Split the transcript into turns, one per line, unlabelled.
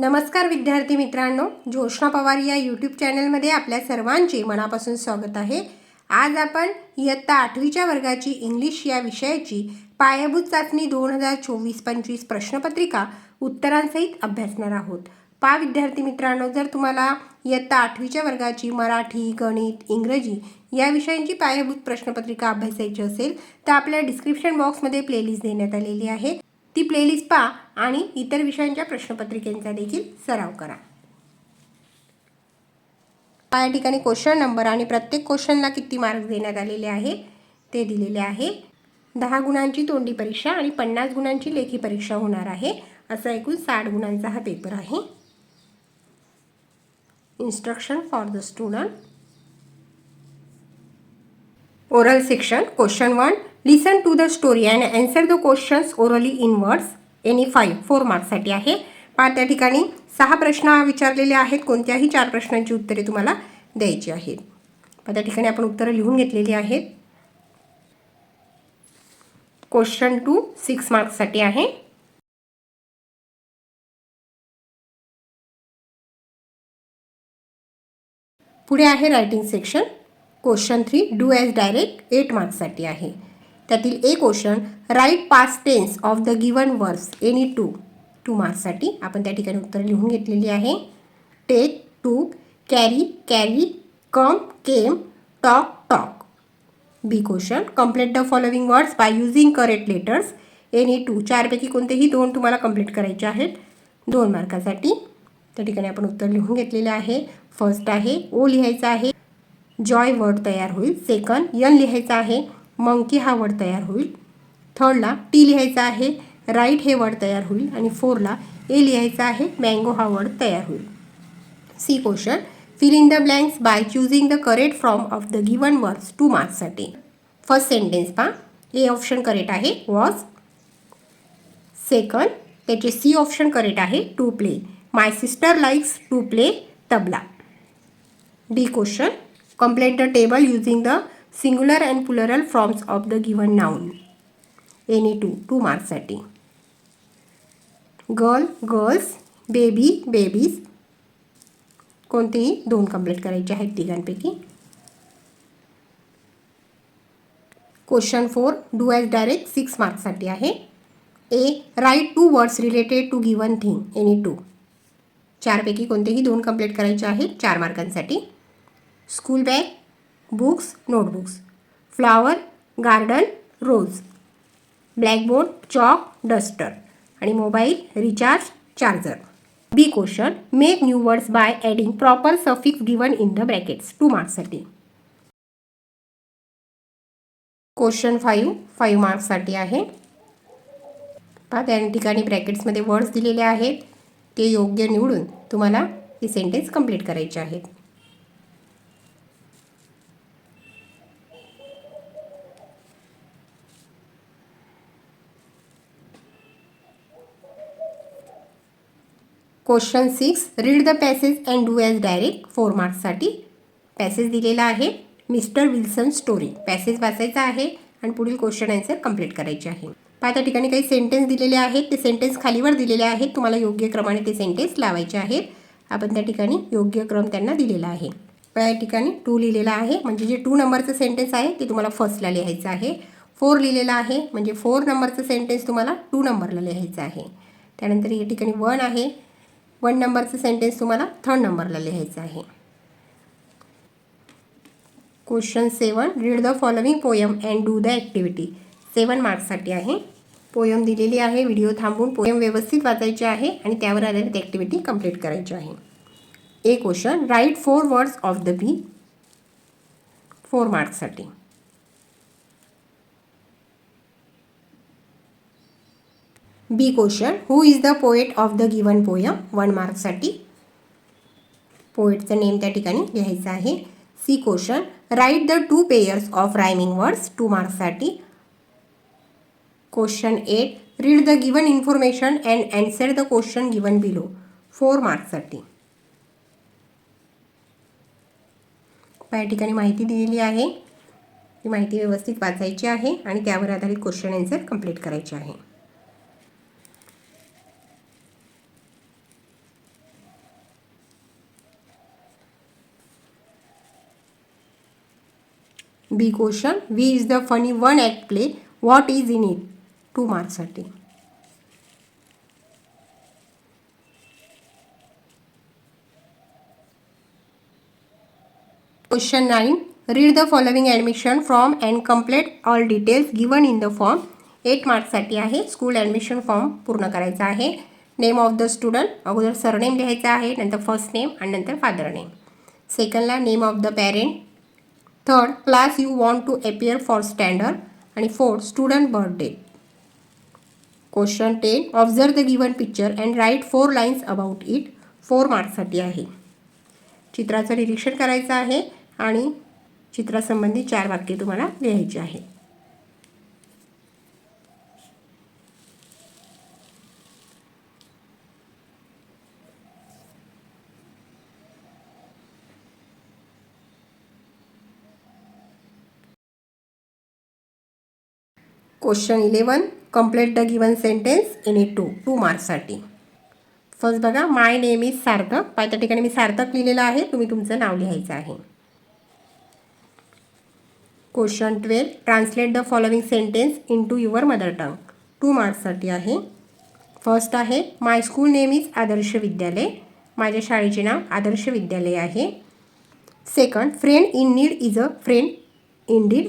नमस्कार विद्यार्थी मित्रांनो ज्योष्णा पवार या यूट्यूब चॅनलमध्ये आपल्या सर्वांचे मनापासून स्वागत आहे. आज आपण इयत्ता आठवीच्या वर्गाची इंग्लिश या विषयाची पायाभूत चाचणी दोन हजार चोवीस पंचवीस प्रश्नपत्रिका उत्तरांसहित अभ्यासणार आहोत. पा विद्यार्थी मित्रांनो जर तुम्हाला इयत्ता आठवीच्या वर्गाची मराठी गणित इंग्रजी या विषयांची पायाभूत प्रश्नपत्रिका अभ्यासायची असेल तर आपल्या डिस्क्रिप्शन बॉक्समध्ये प्लेलिस्ट देण्यात आलेली आहे. ती प्लेलिस्ट पहा आणि इतर विषयांच्या प्रश्नपत्रिकेंचा देखील सराव करा. या ठिकाणी क्वेश्चन नंबर आणि प्रत्येक क्वेश्चनला किती मार्क देण्यात आलेले आहे ते दिलेले आहे. दहा गुणांची तोंडी परीक्षा आणि पन्नास गुणांची लेखी परीक्षा होणार आहे असा एकूण साठ गुणांचा हा पेपर आहे. Instruction for the student oral section question one listen to the story and answer the questions orally in words any five four मार्क्ससाठी आहे. पण त्या ठिकाणी सहा प्रश्न विचारलेले आहेत. कोणत्याही चार प्रश्नांची उत्तरे तुम्हाला द्यायची आहेत. पण त्या ठिकाणी आपण उत्तरं लिहून घेतलेली आहेत. क्वेश्चन टू सिक्स मार्क्ससाठी आहे. पुढे आहे writing section question three do as direct eight मार्क्ससाठी आहे. त्यातील A question write past tense of the given verbs any two two मार्क्ससाठी. आपण त्या ठिकाणी उत्तर लिहून घेतलेली आहे. Take to carry carry come came talk talk. B question complete the following words by using correct letters any two. चारपैकी कोणतेही दोन तुम्हाला कंप्लीट करायचे आहेत. दोन मार्कासाठी. त्या ठिकाणी आपण उत्तर लिहून घेतलेलं आहे. फर्स्ट आहे ओ लिहायचं आहे. जॉय वर्ड तयार होईल. सेकंड यन लिहायचं आहे मंकी हा वर्ड तयार होईल. थर्डला टी लिहायचा आहे राईट हे वर्ड तयार होईल. आणि फोरला ए लिहायचा आहे मँगो हा वर्ड तयार होईल. C question fill in the blanks by choosing the correct from of the given words two मार्क्ससाठी first sentence पहा. ए ऑप्शन करेक्ट आहे वॉज. सेकंड त्याचे सी ऑप्शन करेक्ट आहे to play. My sister likes to play tabla. D question complete the table using the singular and plural forms of the given noun. Any two two marks साठी girl girls baby babies कोणतेही दोन complete करायचे आहेत तिघांपैकी question four do as direct six मार्क्ससाठी आहे A write two words related to given thing any two चारपैकी कोणतेही दोन complete करायचे आहेत चार मार्कांसाठी school bag books notebooks. Flower garden rose. Blackboard chalk duster. आणि mobile recharge charger. B question make new words by adding proper suffix given in the brackets two मार्क्ससाठी. Question five five मार्क्ससाठी आहे. पहा त्या ठिकाणी ब्रॅकेट्समध्ये words दिलेले आहेत. ते योग्य निवडून तुम्हाला ती सेंटेन्स कंप्लीट करायचे आहेत. Question six read the passage and do as direct four मार्क्ससाठी passage दिलेला आहे. Mister Wilson story. पॅसेज वाचायचा आहे आणि पुढील क्वेश्चन आन्सर कंप्लीट करायचे आहे. पहा त्या ठिकाणी काही सेंटेन्स दिलेले आहेत. ते सेंटेन्स खालीवर दिलेले आहेत. तुम्हाला योग्य क्रमाने ते सेंटेन्स लावायचे आहेत. आपण त्या ठिकाणी योग्य क्रम त्यांना दिलेला आहे. या ठिकाणी टू लिहिलेला आहे. म्हणजे जे टू नंबरचं सेंटेन्स आहे ते तुम्हाला फर्स्टला लिहायचं आहे. फोर लिहिलेलं आहे. म्हणजे फोर नंबरचं सेंटेन्स तुम्हाला टू नंबरला लिहायचं आहे. त्यानंतर या ठिकाणी वन आहे. वन नंबरचं सेंटेन्स तुम्हाला थर्ड नंबरला लिहायचं आहे. Question seven read the following poem and do the activity seven मार्क्ससाठी आहे. पोयम दिलेली आहे व्हिडिओ थांबून पोयम व्यवस्थित वाचायचे आहे आणि त्यावर आधारित ॲक्टिव्हिटी कंप्लीट करायची आहे. A question write four words of the B four मार्क्ससाठी B question who is the poet of the given poem one मार्कसाठी पोएटचं नेम त्या ठिकाणी लिहायचं आहे. C question write the two pairs of rhyming words two मार्क्ससाठी question eight read the given information and answer the question given below four मार्क्ससाठी या ठिकाणी माहिती दिलेली आहे. ती माहिती व्यवस्थित वाचायची आहे आणि त्यावर आधारित क्वेश्चन आन्सर कंप्लीट करायचे आहे. B question we is the funny one at play what is in it two मार्क्ससाठी question nine read the following admission form and complete all details given in the form eight मार्क्ससाठी आहे. School admission form पूर्ण करायचा आहे. Name of the student अगोदर surname लिहायचा आहे नंतर first name आणि नंतर father name सेकंडला name of the parent third class you want to appear for standard आणि fourth student birthday question ten observe the given picture and write four lines about it four मार्क्ससाठी आहे. चित्राचं निरीक्षण करायचं आहे आणि चित्रासंबंधी चार वाक्ये तुम्हाला लिहायची आहे. Question eleven complete the given sentence in A two two मार्क्ससाठी first बघा माय नेम इज सार्थक पाय त्या ठिकाणी मी सार्थक लिहिलेलं आहे. तुम्ही तुमचं नाव लिहायचं आहे. Question twelve translate the following sentence into your mother tongue two मार्क्ससाठी आहे. फर्स्ट आहे my school name is Adarsh Vidyalaya माझ्या शाळेचे नाव आदर्श विद्यालय आहे. Second friend in need is a friend in deed